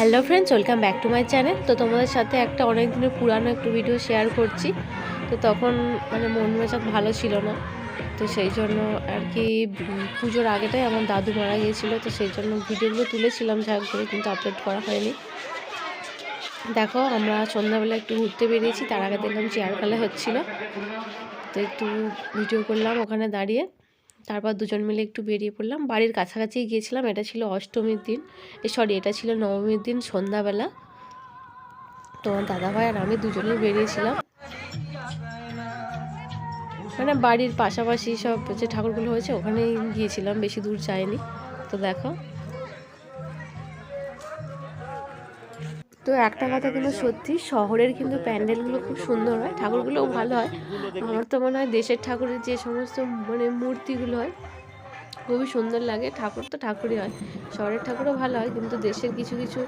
Hello friends, welcome back to my channel. তো তোমাদের সাথে একটা অনেক দিনের পুরানো একটু ভিডিও শেয়ার করছি। তো তখন মানে মন মেজাজ ভালো ছিল না। তো সেই জন্য আর কি পুজোর আগেটাই আমার দাদু মারা গিয়েছিল। তো সেই জন্য ভিডিওগুলো তুলেছিলাম ঝাঁক করে কিন্তু আপলোড করা হয়নি। দেখো, আমরা সন্ধ্যাবেলা একটু ঘুরতে বেরিয়েছি। তার আগে দেখলাম চেয়ার খেলা হচ্ছিল। তো একটু ভিডিও করলাম ওখানে দাঁড়িয়ে। তারপর দুজন মিলে একটু বেরিয়ে পড়লাম। বাড়ির কাছাকাছি গিয়েছিলাম, এটা ছিল অষ্টমীর দিন। সরি এটা ছিল নবমীর দিন, সন্ধ্যাবেলা। তোমার দাদাভাই আর আমি দুজনেই বেরিয়েছিলাম। মানে বাড়ির পাশাপাশি সব যে ঠাকুরগুলো হয়েছে, ওখানেই গিয়েছিলাম, বেশি দূর যায়নি তো দেখো তো একটা কথা কিন্তু সত্যি শহরের কিন্তু প্যান্ডেলগুলো খুব সুন্দর হয় ঠাকুরগুলোও ভালো হয়। আমার তো মনে হয় দেশের ঠাকুরের যে সমস্ত মানে মূর্তিগুলো হয় খুবই সুন্দর লাগে। ঠাকুর তো ঠাকুরই হয় শহরের ঠাকুরও ভালো হয় কিন্তু দেশের কিছু কিছু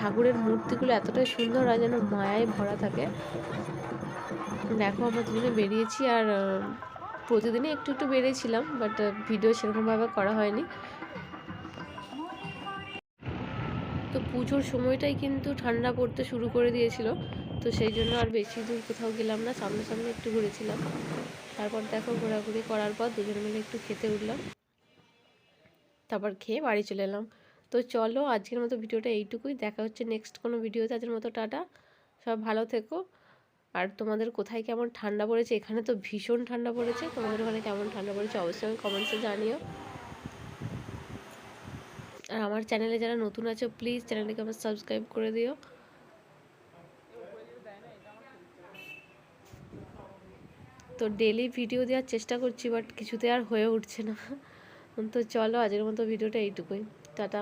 ঠাকুরের মূর্তিগুলো এতটাই সুন্দর হয় যেন মায়ায় ভরা থাকে। দেখো আমরা দুজনে বেরিয়েছি আর প্রতিদিনই একটু একটু বেরিয়েছিলাম বাট ভিডিও সেরকমভাবে করা হয়নি। তো পুজোর সময়টাই কিন্তু ঠান্ডা পড়তে শুরু করে দিয়েছিল। তো সেই জন্য আর বেশি দূর কোথাও গেলাম না সামনে সামনে একটু ঘুরেছিলাম। তারপর দেখো ঘোরাঘুরি করার পর দুজন মিলে একটু খেতে উঠলাম। তারপর খেয়ে বাড়ি চলে এলাম। তো চলো আজকের মতো ভিডিওটা এইটুকুই। দেখা হচ্ছে নেক্সট কোনো ভিডিওতে। আজকের মতো টাটা। সব ভালো থেকো। আর তোমাদের কোথায় কেমন ঠান্ডা পড়েছে? এখানে তো ভীষণ ঠান্ডা পড়েছে। তোমাদের ওখানে কেমন ঠান্ডা পড়েছে? অবশ্যই আমি কমেন্টসে জানিও। আর আমার চ্যানেলে যারা নতুন আছো প্লিজ চ্যানেলটিকে আমার সাবস্ক্রাইব করে দিও। তো ডেলি ভিডিও দেওয়ার চেষ্টা করছি বাট কিছুতে আর হয়ে উঠছে না। তো চলো, আজকের মতো ভিডিওটা এইটুকুই। টাটা।